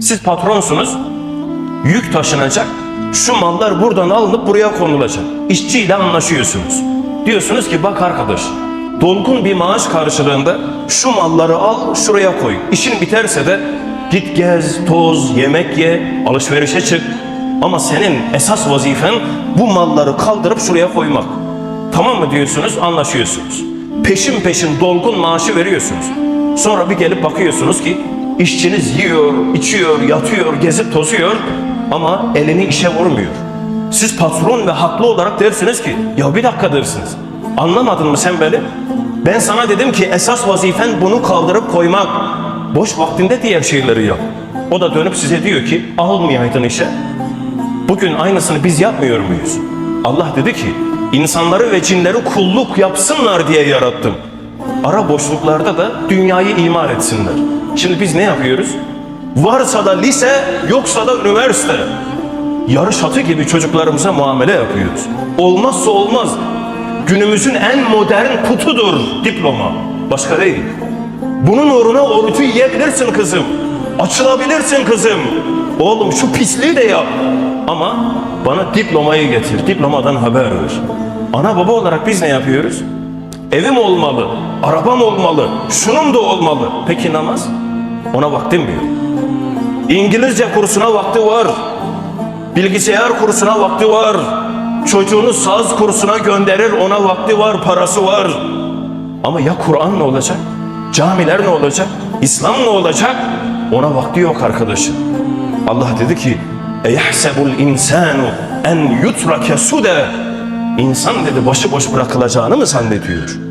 Siz patronsunuz, yük taşınacak, şu mallar buradan alınıp buraya konulacak. İşçiyle anlaşıyorsunuz. Diyorsunuz ki bak arkadaş, dolgun bir maaş karşılığında şu malları al şuraya koy. İşin biterse de git gez, toz, yemek ye, alışverişe çık. Ama senin esas vazifen bu malları kaldırıp şuraya koymak. Tamam mı diyorsunuz, anlaşıyorsunuz. Peşin peşin dolgun maaşı veriyorsunuz. Sonra bir gelip bakıyorsunuz ki işçiniz yiyor, içiyor, yatıyor, gezip tozuyor ama elini işe vurmuyor. Siz patron ve haklı olarak dersiniz ki ya bir dakika dersiniz. Anlamadın mı sen beni? Ben sana dedim ki esas vazifen bunu kaldırıp koymak. Boş vaktinde diğer şeyleri yap. O da dönüp size diyor ki almayaydın işe. Bugün aynısını biz yapmıyor muyuz? Allah dedi ki insanları ve cinleri kulluk yapsınlar diye yarattım. Ara boşluklarda da dünyayı imar etsinler. Şimdi biz ne yapıyoruz? Varsa da lise, yoksa da üniversite. Yarış atı gibi çocuklarımıza muamele yapıyoruz. Olmazsa olmaz. Günümüzün en modern putudur diploma. Başka değil. Bunun uğruna orucu yiyebilirsin kızım. Açılabilirsin kızım. Oğlum şu pisliği de yap. Ama bana diplomayı getir. Diplomadan haber ver. Ana baba olarak biz ne yapıyoruz? Evim olmalı, arabam olmalı, şunun da olmalı. Peki namaz? Ona vaktim mi yok? İngilizce kursuna vakti var. Bilgisayar kursuna vakti var. Çocuğunu saz kursuna gönderir ona vakti var, parası var. Ama ya Kur'an ne olacak? Camiler ne olacak? İslam ne olacak? Ona vakti yok arkadaşım. Allah dedi ki: "Eyhsebul insanu en yutrake sude." İnsan dedi başıboş bırakılacağını mı zannediyor?